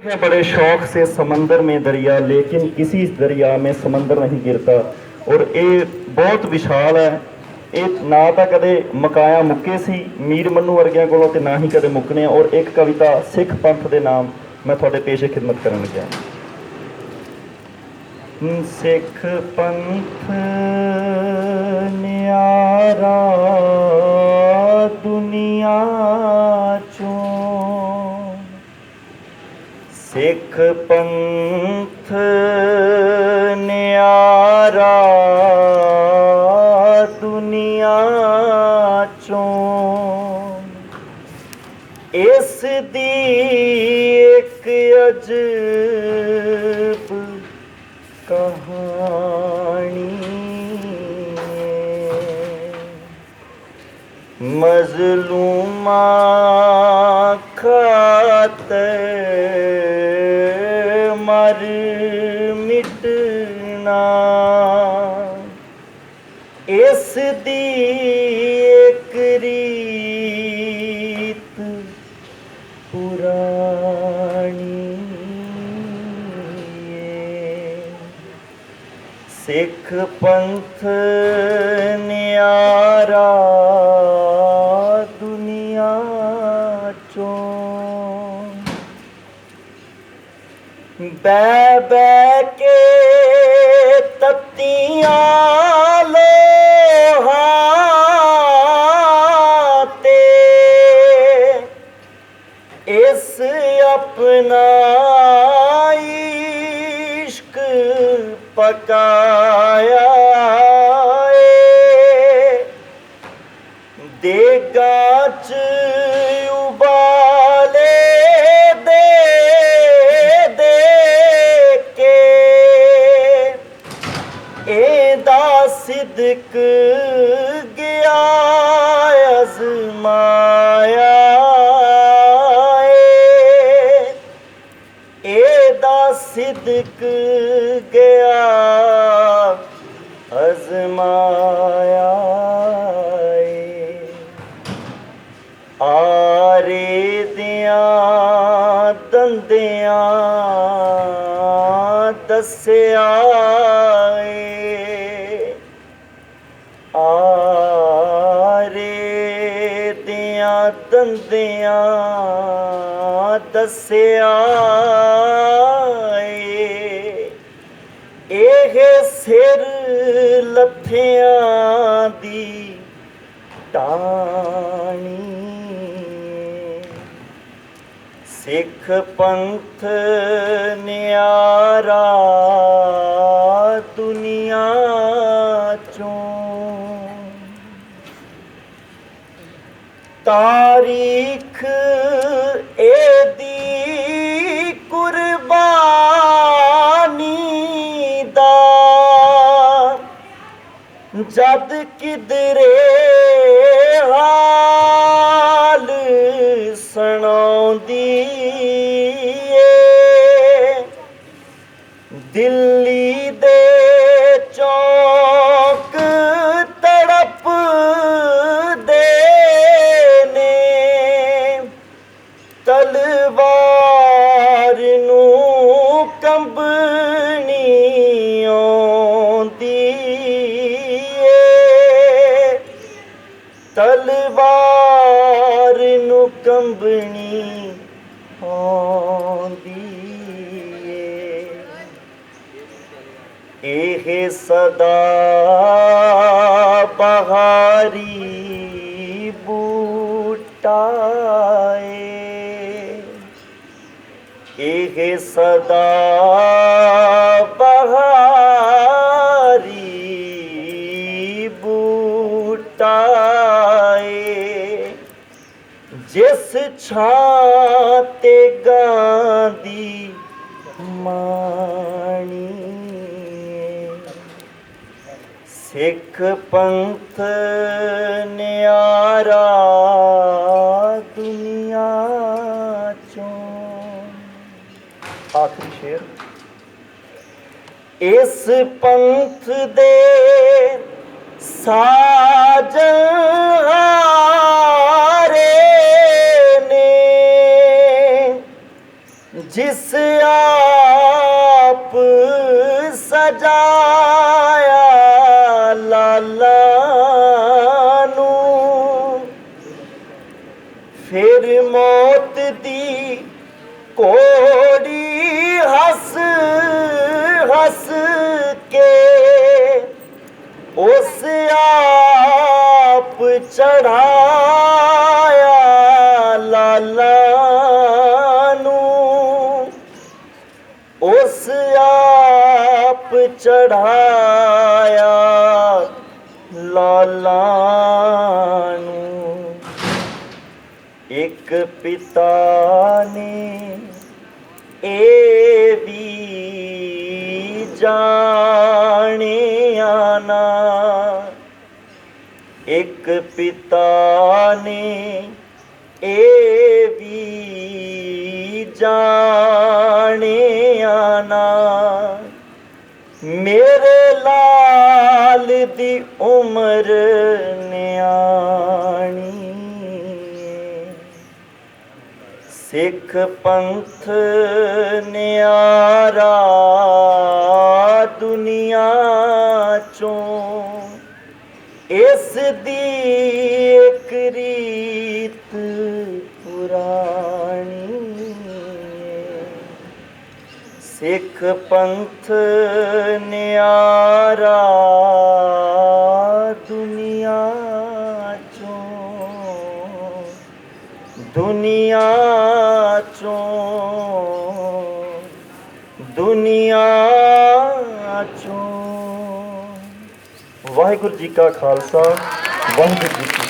है बड़े शौक से समंदर में दरिया लेकिन किसी दरिया में समंदर नहीं गिरता ਔਰ ਇਹ ਬਹੁਤ ਵਿਸ਼ਾਲ ਹੈ ਇਹ ਨਾ ਤਾਂ ਕਦੇ ਮਕਾਇਆ ਮੁੱਕੇ ਸੀ ਮੀਰ ਮੰਨੂ ਵਰਗਿਆਂ ਕੋਲੋਂ ਤੇ ਨਾ ਹੀ ਕਦੇ ਮੁੱਕਣੇ ਆ ਔਰ ਇੱਕ ਕਵਿਤਾ ਸਿੱਖ ਪੰਥ ਦੇ ਨਾਮ ਮੈਂ ਤੁਹਾਡੇ ਪੇਸ਼ੇ ਖਿਦਮਤ ਕਰਨ ਲੱਗਿਆ ਹਮ, ਸਿੱਖ ਪੰਥ ਨਿਆਰਾ ਦੁਨੀਆ ਸਿੱਖ ਪੰਥ ਨਿਆਰਾ ਦੁਨੀਆ ਚੋਂ। ਇਸ ਦੀ ਇੱਕ ਅਜਬ ਕਹਾਣੀ ਮਜ਼ਲੂਮਾਂ ਇਸ ਦੀ ਇੱਕ ਰੀਤ ਪੁਰਾਣੀ ਏ। ਸਿੱਖ ਪੰਥ ਨਿਆਰਾ ਦੁਨੀਆ ਚੋਂ ਬੈ ਬੈ ਕੇ ਤਤੀਆਂ ਲੋਹਾਂ ਤੇ ਇਸ ਆਪਣਾ ਇਸ਼ਕ ਪਕਾਇਆ ਏ। ਦੇਗਾ ਚ ਉਬਾਲੇ ਦੇ ਦੇ ਕੇ। ਇਹਦਾ ਸਿਦਕ ਅਜ਼ਮਾਇਆ ਏ। ਇਹਦਾ ਸਿਦਕ ਗਿਆ ਅਜ਼ਮਾਇਆ ਏ। ਆਰੇ ਦਿਆਂ ਦੰਦਿਆਂ ਦੱਸਿਆ ਦੰਦਿਆਂ ਦੱਸਿਆ ਏ। ਇਹ ਸਿਰ ਲੱਥਿਆਂ ਦੀ ਟਾਣੀ ਸਿੱਖ ਪੰਥ ਨਿਆਰਾ ਦੁਨੀਆ ਚੋਂ। ਤਾਂ ਜਦ ਕਿਦਰੇ ਹਾਲ ਸੁਣਾਉਂਦੀ ਏ ਦਿੱਲੀ ਦੇ ਚੌਕ ਤੜਪ ਦੇ ਨੇ। ਤਲਵਾਰ ਨੂੰ ਕੰਬ ਤਲਵਾਰ ਨੂੰ ਕੰਬਣੀ ਆਉਂਦੀ ਏ। ਇਹ ਸਦਾ ਬਹਾਰੀ ਬੂਟਾ ਏ। ਇਹ ਸਦਾ ਛਾਂ ਤੇ ਗਾਂਦੀ ਮਾਣੀ। ਸਿੱਖ ਪੰਥ ਨਿਆਰਾ ਦੁਨੀਆ ਚੋਂ। ਆਖਰੀ ਸ਼ੇਰ। ਇਸ ਪੰਥ ਦੇ ਸਾਜਨ ਜਿਸ ਆਪ ਸਜਾਇਆ ਲਾਲਾ ਨੂੰ, ਫਿਰ ਮੌਤ ਦੀ ਕੋੜੀ ਹੱਸ ਹੱਸ ਕੇ ਉਸ ਆਪ ਚੜਾਇਆ ਚੜਾਇਆ ਲਾਲਾ ਨੂੰ। ਇੱਕ ਪਿਤਾ ਨੇ ਇਹ ਵੀ ਜਾਣਿਆ ਨਾ। ਇੱਕ ਪਿਤਾ ਨੇ ਇਹ ਵੀ ਜਾਣਿਆ ਮੇਰੇ ਲਾਲ ਦੀ ਉਮਰ ਨਿਆਣੀ ਸਿੱਖ ਪੰਥ ਨਿਆਰਾ ਦੁਨੀਆ ਚੋਂ ਇਸ ਦੀ ਸਿੱਖ ਪੰਥ ਨਿਆਰਾ ਦੁਨੀਆ ਚੋਂ ਦੁਨੀਆ ਚੋਂ ਦੁਨੀਆ ਚੋਂ। ਵਾਹਿਗੁਰੂ ਜੀ ਕਾ ਖਾਲਸਾ, ਵਾਹਿਗੁਰੂ ਜੀ